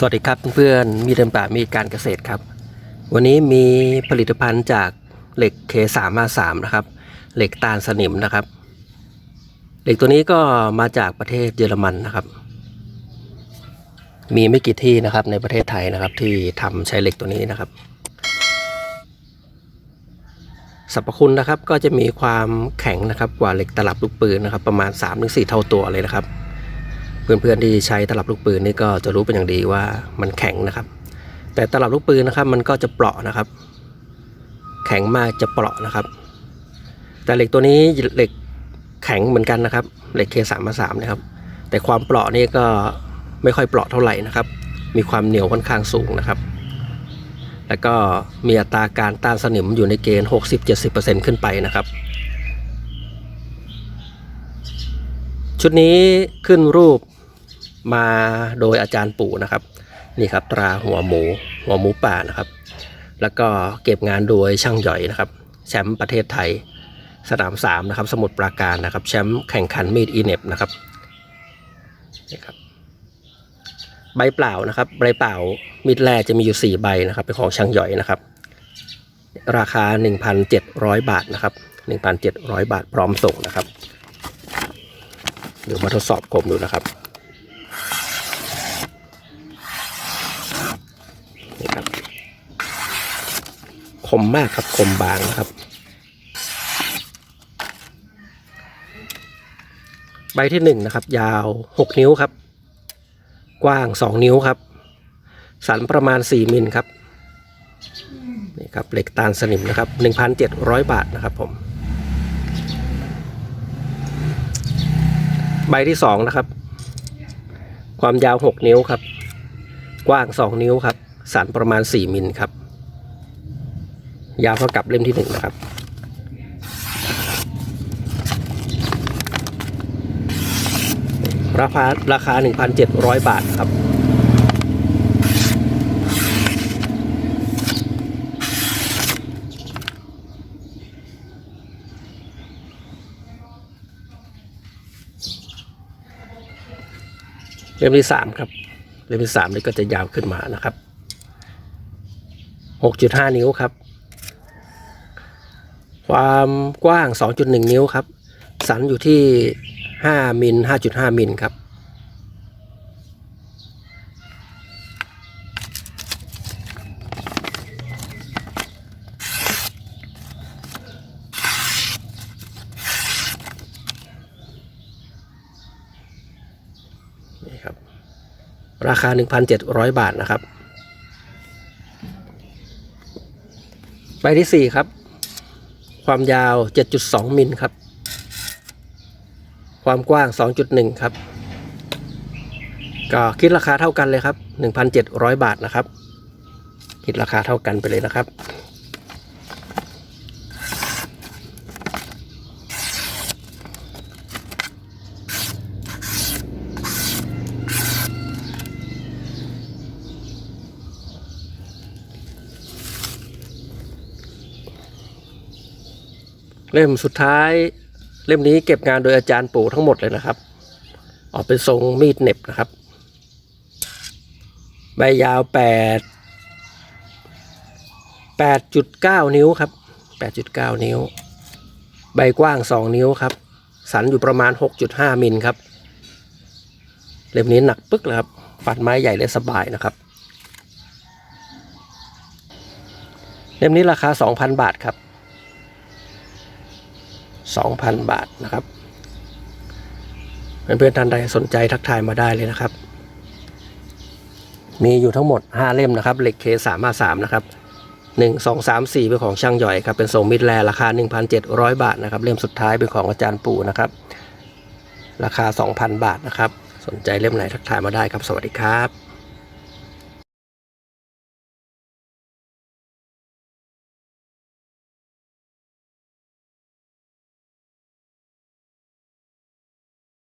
สวัสดีครับเพื่อนๆ มีเดินป่ามีการเกษตรครับ วันนี้มีผลิตภัณฑ์จากเหล็กเคสามสามนะครับ เหล็กตาลสนิมนะครับ เหล็กตัวนี้ก็มาจากประเทศเยอรมันนะครับ มีไม่กี่ที่นะครับในประเทศไทยนะครับ ที่ทำใช้เหล็กตัวนี้นะครับสรรพคุณนะครับก็จะมีความแข็งนะครับกว่าเหล็กตลับลูกปืนนะครับ ประมาณ 3-4 เท่าตัวเลยนะครับ เพื่อนๆที่ใช้ตลับลูกปืนนี่ก็จะรู้เป็นอย่างดีว่ามันแข็งนะครับ แต่ตลับลูกปืนนะครับมันก็จะเปราะนะครับ แข็งมากจะเปราะนะครับ แต่เหล็กตัวนี้เหล็กแข็งเหมือนกันนะครับ เหล็กเคสามมาสามนะครับ แต่ความเปราะนี่ก็ไม่ค่อยเปราะเท่าไหร่นะครับ มีความเหนียวค่อนข้างสูงนะครับ แล้วก็มีอัตราการต้านสนิมอยู่ในเกณฑ์ 60-70%ขึ้นไปนะครับชุดนี้ขึ้นรูป มาโดยอาจารย์ปู่นะครับ นี่ครับตราหัวหมู หัวหมูป่านะครับ แล้วก็เก็บงานโดยช่างหย่อยนะครับ แชมป์ประเทศไทย สนามสามนะครับ สมุทรปราการนะครับ แชมป์แข่งขันมีดอีเน็บนะครับนี่ครับใบเปล่านะครับ ใบเปล่ามีดแร่จะมีอยู่ 4 ใบนะครับ เป็นของช่างหย่อยนะครับ ราคา 1,700 บาทนะครับ 1,700 บาทพร้อมส่งนะครับ เดี๋ยวมาทดสอบคมดูนะครับ นี่ครับ คมมากครับคมบางนะครับ ใบที่หนึ่งนะครับ ยาวหกนิ้วครับ กว้างสองนิ้วครับ สันประมาณสี่มิลครับนี่ครับเหล็กตาลสนิมนะครับหนึ่งพันเจ็ดร้อยบาทนะครับผม ใบที่สองนะครับ ความยาว6นิ้วครับ กว้าง2นิ้วครับ สันประมาณ 4 มิลครับ ยาวเท่ากับเล่มที่ 1 นะครับ ราคาราคา 1,700 บาทครับ เล่มที่สามครับเล่มที่สามนี่ก็จะยาวขึ้นมานะครับ หกจุดห้านิ้วครับ ความกว้างสองจุดหนึ่งนิ้วครับ สันอยู่ที่ห้ามิลห้าจุดห้ามิลครับ นี่ครับ ราคา 1,700 บาทนะครับ ใบที่ 4 ครับ ความยาว 7.2 มิลครับ ความกว้าง 2.1 ครับ ก็คิดราคาเท่ากันเลยครับ 1,700 บาทนะครับ คิดราคาเท่ากันไปเลยนะครับ เล่มสุดท้าย เล่มนี้เก็บงานโดยอาจารย์ปู่ทั้งหมดเลยนะครับ ออกเป็นทรงมีดเน็บนะครับ ใบยาวแปดแปดจุดเก้านิ้วครับแปดจุเก้านิ้ว ใบกว้างสองนิ้วครับ สันอยู่ประมาณหกจุดห้ามิลครับ เล่มนี้หนักปึ๊กเลยครับ ปัดไม้ใหญ่เลยสบายนะครับ เล่มนี้ราคาสองพันบาทครับ 2,000 บาทนะครับ เพื่อนๆท่านใดสนใจทักทายมาได้เลยนะครับ มีอยู่ทั้งหมด 5 เล่มนะครับเหล็กเคสามสามนะครับ1 2 3 4เป็นของช่างหย่อยครับเป็นทรงมิดแลราคา 1,700 บาทนะครับ เล่มสุดท้ายเป็นของอาจารย์ปู่นะครับ ราคา 2,000 บาทนะครับ สนใจเล่มไหนทักทายมาได้ครับสวัสดีครับ